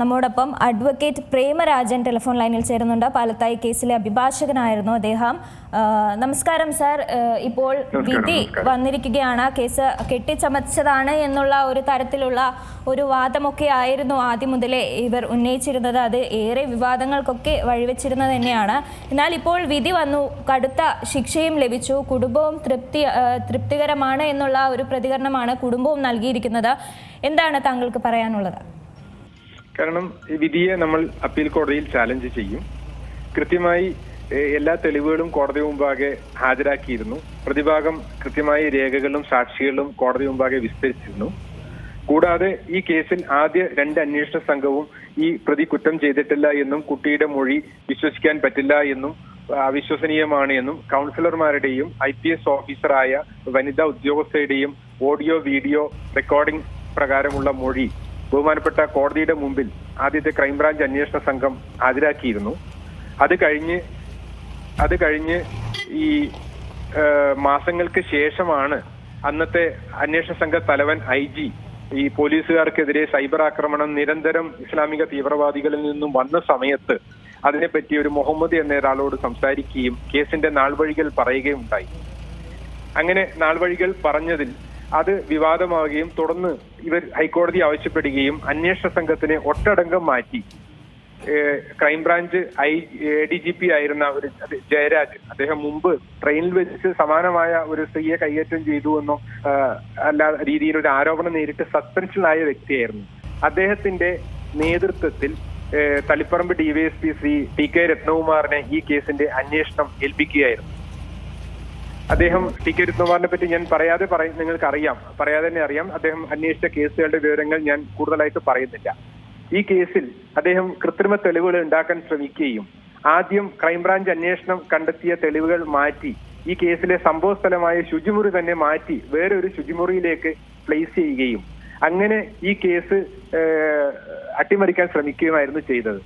നമ്മോടൊപ്പം advocate Premarajan telephone ലൈനിൽ ചേരുന്നുണ്ട്. പാലത്തായി കേസിലെ അഭിഭാഷകനായിരുന്നു അദ്ദേഹം. നമസ്കാരം സാർ. ഇപ്പോൾ വിധി വന്നിരിക്കുകയാണ്. കേസ് കെട്ടിച്ചമച്ചതാണ് എന്നുള്ള ഒരു തരത്തിലുള്ള ഒരു വാദമൊക്കെ ആയിരുന്നു ആദ്യം മുതലേ ഇവർ ഉന്നയിച്ചിരുന്നത്. അത് ഏറെ വിവാദങ്ങൾക്കൊക്കെ വഴിവെച്ചിരുന്നത് തന്നെയാണ്. എന്നാൽ ഇപ്പോൾ വിധി വന്നു. കടുത്ത ശിക്ഷയും ലഭിച്ചു. കുടുംബവും തൃപ്തി തൃപ്തികരമാണ് എന്നുള്ള ഒരു പ്രതികരണമാണ് കുടുംബവും നൽകിയിരിക്കുന്നത്. എന്താണ് താങ്കൾക്ക് പറയാനുള്ളത്? കാരണം ഈ വിധിയെ നമ്മൾ അപ്പീൽ കോടതിയിൽ ചാലഞ്ച് ചെയ്യും. കൃത്യമായി എല്ലാ തെളിവുകളും കോടതി മുമ്പാകെ ഹാജരാക്കിയിരുന്നു. പ്രതിഭാഗം കൃത്യമായി രേഖകളും സാക്ഷികളും കോടതി മുമ്പാകെ വിസ്തരിച്ചിരുന്നു. കൂടാതെ ഈ കേസിൽ ആദ്യ രണ്ട് അന്വേഷണ സംഘവും ഈ പ്രതി കുറ്റം ചെയ്തിട്ടില്ല എന്നും കുട്ടിയുടെ മൊഴി വിശ്വസിക്കാൻ പറ്റില്ല എന്നും അവിശ്വസനീയമാണ് എന്നും കൗൺസിലർമാരുടെയും ഐ പി എസ് ഓഫീസറായ വനിതാ ഉദ്യോഗസ്ഥരുടെയും ഓഡിയോ വീഡിയോ റെക്കോർഡിംഗ് പ്രകാരമുള്ള മൊഴി ബഹുമാനപ്പെട്ട കോടതിയുടെ മുമ്പിൽ ആദ്യത്തെ ക്രൈംബ്രാഞ്ച് അന്വേഷണ സംഘം ഹാജരാക്കിയിരുന്നു. അത് കഴിഞ്ഞ് അത് കഴിഞ്ഞ് ഈ മാസങ്ങൾക്ക് ശേഷമാണ് അന്നത്തെ അന്വേഷണ സംഘ തലവൻ ഐ ജി ഈ പോലീസുകാർക്കെതിരെ സൈബർ ആക്രമണം നിരന്തരം ഇസ്ലാമിക തീവ്രവാദികളിൽ നിന്നും വന്ന സമയത്ത് അതിനെപ്പറ്റി ഒരു മുഹമ്മദ് എന്ന ഒരാളോട് സംസാരിക്കുകയും കേസിന്റെ നാൾവഴികൾ പറയുകയും ഉണ്ടായി അങ്ങനെ നാൾവഴികൾ പറഞ്ഞതിൽ അത് വിവാദമാവുകയും തുടർന്ന് ഇവർ ഹൈക്കോടതി ആവശ്യപ്പെടുകയും അന്വേഷണ സംഘത്തിനെ ഒട്ടടങ്കം മാറ്റി. Crime branch I D G P ആയിരുന്ന ഒരു ജയരാജ് അദ്ദേഹം മുമ്പ് ട്രെയിനിൽ വെച്ച് സമാനമായ ഒരു സ്ത്രീയെ കൈയേറ്റം ചെയ്തു എന്നോ അല്ല രീതിയിൽ ഒരു ആരോപണം നേരിട്ട് സസ്പെൻഷനായ വ്യക്തിയായിരുന്നു. അദ്ദേഹത്തിന്റെ നേതൃത്വത്തിൽ Taliparamba DYSP Shri T K രത്നകുമാറിനെ ഈ കേസിന്റെ അന്വേഷണം ഏൽപ്പിക്കുകയായിരുന്നു. അദ്ദേഹം ടി കെ രത്നകുമാറിനെ പറ്റി ഞാൻ പറയാതെ പറയും നിങ്ങൾക്ക് അറിയാം പറയാതെ തന്നെ അറിയാം. അദ്ദേഹം അന്വേഷിച്ച കേസുകളുടെ വിവരങ്ങൾ ഞാൻ കൂടുതലായിട്ട് പറയുന്നില്ല. ഈ കേസിൽ അദ്ദേഹം കൃത്രിമ തെളിവുകൾ ഉണ്ടാക്കാൻ ശ്രമിക്കുകയും ആദ്യം ക്രൈംബ്രാഞ്ച് അന്വേഷണം കണ്ടെത്തിയ തെളിവുകൾ മാറ്റി ഈ കേസിലെ സംഭവ സ്ഥലമായ ശുചിമുറി തന്നെ മാറ്റി വേറെ ഒരു ശുചിമുറിയിലേക്ക് പ്ലേസ് ചെയ്യുകയും അങ്ങനെ ഈ കേസ് അട്ടിമറിക്കാൻ ശ്രമിക്കുകയുമായിരുന്നു ചെയ്തത്.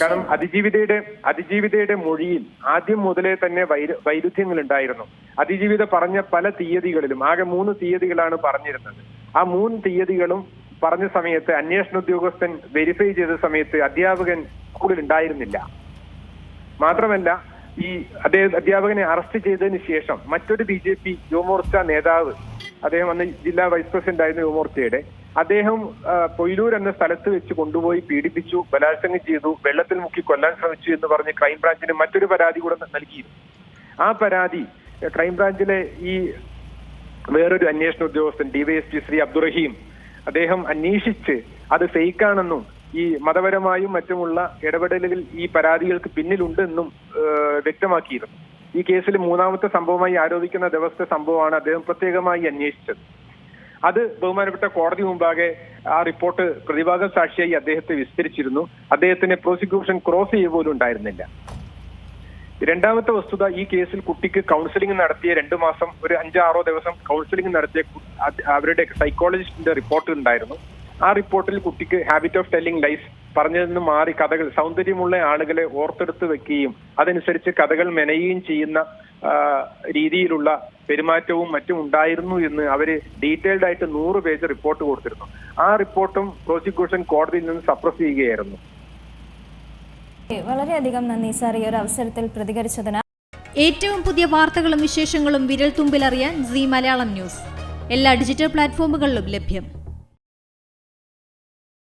കാരണം അതിജീവിതയുടെ അതിജീവിതയുടെ മൊഴിയിൽ ആദ്യം മുതലേ തന്നെ വൈരു വൈരുദ്ധ്യങ്ങൾ ഉണ്ടായിരുന്നു അതിജീവിത പറഞ്ഞ പല തീയതികളിലും ആകെ മൂന്ന് തീയതികളാണ് പറഞ്ഞിരുന്നത്. ആ മൂന്ന് തീയതികളും പറഞ്ഞ സമയത്ത് അന്വേഷണ ഉദ്യോഗസ്ഥൻ വെരിഫൈ ചെയ്ത സമയത്ത് അധ്യാപകൻ സ്കൂളിൽ ഉണ്ടായിരുന്നില്ല. മാത്രമല്ല ഈ അദ്ദേഹം അധ്യാപകനെ അറസ്റ്റ് ചെയ്തതിന് ശേഷം മറ്റൊരു ബി ജെ പി യുവമോർച്ച നേതാവ് അദ്ദേഹം അന്ന് ജില്ലാ വൈസ് പ്രസിഡന്റ് ആയിരുന്നു യുവമോർച്ചയുടെ അദ്ദേഹം പൊയിലൂർ എന്ന സ്ഥലത്ത് വെച്ച് കൊണ്ടുപോയി പീഡിപ്പിച്ചു ബലാത്സംഗം ചെയ്തു വെള്ളത്തിൽ മുക്കി കൊല്ലാൻ ശ്രമിച്ചു എന്ന് പറഞ്ഞ് ക്രൈംബ്രാഞ്ചിന് മറ്റൊരു പരാതി കൂടെ നൽകിയിരുന്നു. ആ പരാതി ക്രൈംബ്രാഞ്ചിലെ ഈ വേറൊരു അന്വേഷണ ഉദ്യോഗസ്ഥൻ ഡിവൈഎസ്പി ശ്രീ അബ്ദുറഹീം അദ്ദേഹം അന്വേഷിച്ച് അത് ഫേക്കാണെന്നും ഈ മതപരമായും മറ്റുമുള്ള ഇടപെടലുകൾ ഈ പരാതികൾക്ക് പിന്നിലുണ്ട് എന്നും വ്യക്തമാക്കിയിരുന്നു. ഈ കേസിൽ മൂന്നാമത്തെ സംഭവമായി ആരോപിക്കുന്ന ദിവസത്തെ സംഭവമാണ് അദ്ദേഹം പ്രത്യേകമായി അന്വേഷിച്ചത്. അത് ബഹുമാനപ്പെട്ട കോടതി മുമ്പാകെ ആ റിപ്പോർട്ട് പ്രതിഭാഗം സാക്ഷിയായി അദ്ദേഹത്തെ വിസ്തരിച്ചിരുന്നു. അദ്ദേഹത്തിന് പ്രോസിക്യൂഷൻ ക്രോസ് ചെയ്യുക പോലും ഉണ്ടായിരുന്നില്ല. രണ്ടാമത്തെ വസ്തുത ഈ കേസിൽ കുട്ടിക്ക് കൗൺസിലിംഗ് നടത്തിയ രണ്ടു മാസം ഒരു അഞ്ചാറോ ദിവസം കൗൺസിലിംഗ് നടത്തിയ അവരുടെ സൈക്കോളജിസ്റ്റിന്റെ റിപ്പോർട്ട് ഉണ്ടായിരുന്നു. ആ റിപ്പോർട്ടിൽ കുട്ടിക്ക് ഹാബിറ്റ് ഓഫ് ടെല്ലിംഗ് ലൈഫ് പറഞ്ഞതിൽ നിന്ന് മാറി കഥകൾ സൗന്ദര്യമുള്ള ആളുകളെ ഓർത്തെടുത്ത് വെക്കുകയും അതനുസരിച്ച് കഥകൾ മെനയുകയും ചെയ്യുന്ന രീതിയിലുള്ള പെരുമാറ്റവും മറ്റും ഉണ്ടായിരുന്നു എന്ന് അവർ ഡീറ്റെയിൽഡ് ആയിട്ട് നൂറ് പേജ് റിപ്പോർട്ട് കൊടുത്തിരുന്നു. ആ റിപ്പോർട്ടും പ്രോസിക്യൂഷൻ കോടതിയിൽ നിന്ന് സപ്രസ് ചെയ്യുകയായിരുന്നു. വളരെയധികം നന്ദി സാർ ഈ ഒരു അവസരത്തിൽ പ്രതികരിച്ചതിന്. ഏറ്റവും പുതിയ വാർത്തകളും വിശേഷങ്ങളും വിരൽ തുമ്പിലറിയാൻ സി മലയാളം ന്യൂസ്. എല്ലാ ഡിജിറ്റൽ പ്ലാറ്റ്ഫോമുകളിലും ലഭ്യം.